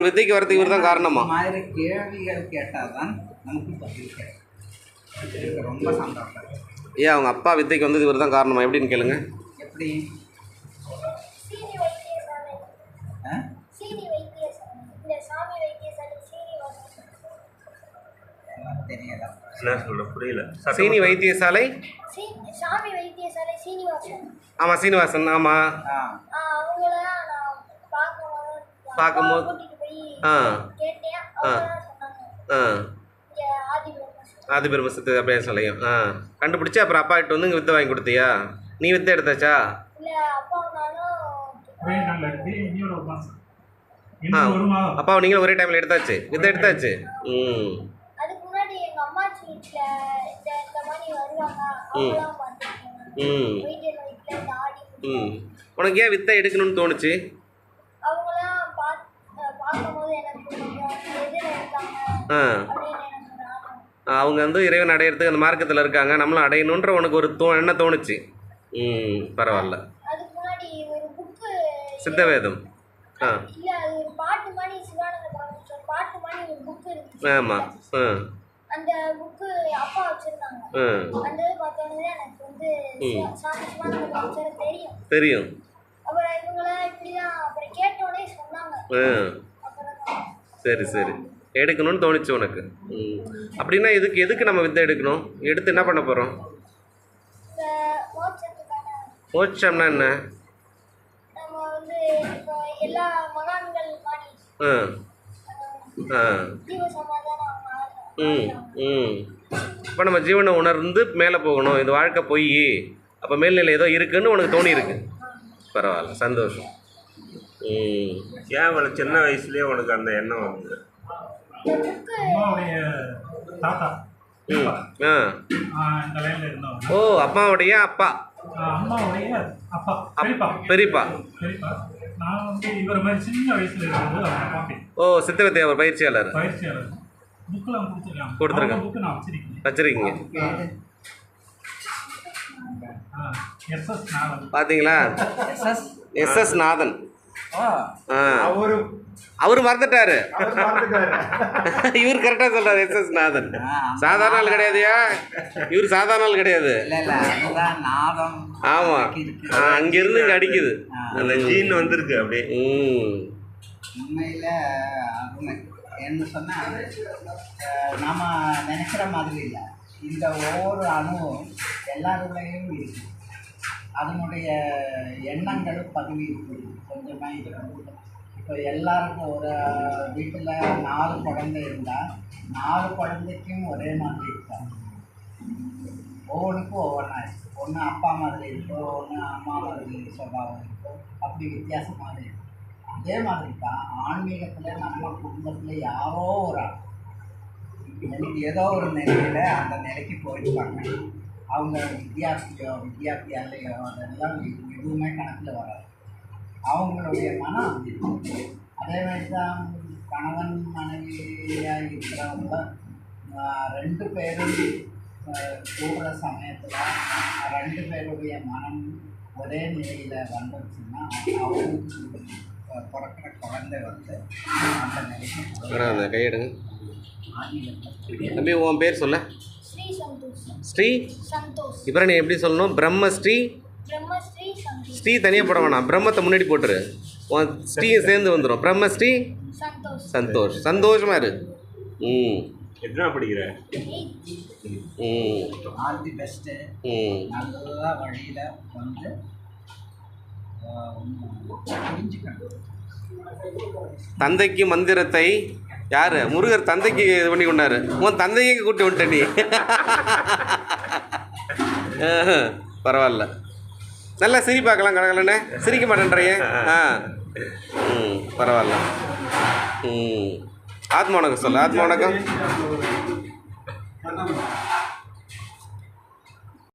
வித்தைக்கு வரதுக்கு இவர் தான் காரணமா? மாதிரி கேள்விகள் கேட்டாதான் நமக்கு பதில் கிடைக்கும். ரொம்ப சந்தோஷம். ஏன் அவங்க அப்பா வித்தைக்கு வந்தது இவர் தான் காரணமா? எப்படின்னு கேளுங்க. எப்படி? சீனி வைத்தியசாலை ஆ? சீனி வைத்தியசாலை? இந்த சாமி வைத்தியசாலை சீனி எனக்கு தெரியல என்ன சொல்ற புரியல சீனி வைத்தியசாலை சீ சாமி வைத்தியசாலை சீனிவாசன் ஆமாம் சீனிவாசன் ஆமாம் ஆ. ஆ, ஆ. ஆதி பெருமசத்து அப்படியே சொல்லையும். ஆ. கண்டுபிடிச்சி அப்புறம் அப்பா கிட்ட வந்து இங்கே வித்தை வாங்கி கொடுத்தியா? நீ வித்தை எடுத்தாச்சா? ஆ. அப்பா நீங்களும் ஒரே டைமில் எடுத்தாச்சு? வித்தை எடுத்தாச்சு? ம். ம். ம். உனக்கு ஏன் வித்தை எடுக்கணும்னு தோணுச்சு? அவங்க வந்து இறைவன் அடையிறதுக்கு அந்த மார்க்கத்தில் இருக்காங்க. நம்மளும் அடையணுன்ற உனக்கு ஒரு தோ என்ன தோணுச்சு. ம் பரவாயில்ல. சித்தவேதம். ஆ. ஆமாம் ஆ. அந்த புக்கு அப்பா வச்சிருந்தாங்க. ஆ. அந்த இது பார்த்தோன்னே எனக்கு வந்து சிவா- சாமி சிவானந்த பாட்டு தெரியும். தெரியும். அப்புறம் இவங்களாம் இப்படிதான் அப்புறம் கேட்டோடனே சொன்னாங்க. ஆ. அப்புறம் தான். சரி சரி. எடுக்கணும்னு தோணுச்சு உனக்கு. ம். அப்படின்னா இதுக்கு எதுக்கு நம்ம வித்தை எடுக்கணும்? எடுத்து என்ன பண்ண போகிறோம் மோட்சம்னா என்ன? ஆ. ஆ. ம் ம். இப்போ நம்ம ஜீவனை உணர்ந்து மேலே போகணும். இது வாழ்க்கை பொய். அப்போ மேல்நிலை ஏதோ இருக்குன்னு உனக்கு தோணி இருக்கு பரவாயில்ல சந்தோஷம். ம். ஏன் உனக்கு சின்ன வயசுலேயே உனக்கு அந்த எண்ணம் வந்து அம்மாவுடைய தாத்தா ஓ அம்மாவுடைய அப்பா. அம்மாவுடைய அப்பா பெரியப்பா. பெரியப்பா. பெரியப்பா. நான் வந்து இவர் மாதிரி சின்ன வயசுல இருக்கும்போது ஓ சித்தவித்தை அவர் பயிற்சியாளர். பயிற்சியாளர். புக்கெல்லாம் கொடுத்துருக்காங்க. கொடுத்துருக்காங்க. புக்கு நான் வச்சிருக்கேன். வச்சிருக்கீங்க. பார்த்தீங்களா எஸ்எஸ் எஸ்எஸ் நாதன். அவரு அவர் மறந்துட்டாரு. இவர் கரெக்டாக சொல்றாரு எஸ்எஸ் நாதன். சாதாரண ஆள் கிடையாதுயா? இவர் சாதாரண ஆள் கிடையாது. ஆமா. அங்கிருந்து இங்க அடிக்குது. அந்த ஜீன் வந்திருக்கு அப்படியே. உண்மையில் என்ன சொன்னால் நாம் நினைக்கிற மாதிரி இல்லை. இந்த ஒவ்வொரு அணுவும் எல்லாருடையும் இருக்கு. அதனுடைய எண்ணங்களும் பதிவு இருக்குது. கொஞ்சமாக இதில் இப்போ எல்லாருக்கும் ஒரு வீட்டில் நாலு குழந்தை இருந்தால் நாலு குழந்தைக்கும் ஒரே மாதிரி இருக்காங்க ஒவ்வொன்றுக்கும் ஒவ்வொன்றா இருக்கும் ஒன்று அப்பா மாதிரி இருக்கும் ஒன்று அம்மா மாதிரி சுபாவம் இருக்கும் அப்படி வித்தியாசமாக இருக்கும் அதே மாதிரி தான் ஆன்மீகத்தில் நம்ம குடும்பத்தில் யாரோ ஒரு ஆள். எனக்கு ஏதோ ஒரு நிலையில் அந்த நிலைக்கு போயிருப்பாங்க. அவங்க வித்தியார்த்தியோ வித்தியார்த்தியாலையோ அதெல்லாம் எது- எதுவுமே கணக்கில் வராது. அவங்களுடைய மனம். அதே மாதிரி தான் கணவன் மனைவியாக இருக்கிறவங்க ரெண்டு பேரும் கூடுற சமயத்தில் ரெண்டு பேருடைய மனம் ஒரே நிலையில் வந்துருச்சுன்னா அவங்களுக்கு பிறக்கிற குழந்தை வந்து அந்த நிலைக்கு கையெடுங்க. தம்பி உன் பேர் சொல்ல. ஸ்ரீ சந்தோஷ். ஸ்ரீ சந்தோஷ். இப்போ நீ எப்படி சொல்லணும்? பிரம்மஸ்ரீ. ஸ்ரீ தனியாக போட வேணாம். பிரம்மத்தை முன்னாடி போட்டுரு. உன் ஸ்ரீயும் சேர்ந்து வந்துடும் பிரம்மஸ்ரீ? சந்தோஷ். சந்தோஷ். சந்தோஷமா இரு. ம். எத்தனை படிக்கிற? ம். All the best. ம். நல்ல வழியில் வந்து தந்தைக்கு மந்திரத்தை யார்? முருகர் தந்தைக்கு இது பண்ணி கொண்டாரு. உன் தந்தையை கூட்டி விட்ட நீ. பரவாயில்ல. நல்லா சிரிப்பாக்கலாம் கடகலண்ணே சிரிக்க மாட்டேன்றையே ஆ. ம் பரவாயில்ல. ம். ஆத்மா வணக்கம் சொல்லு. ஆத்மா வணக்கம்.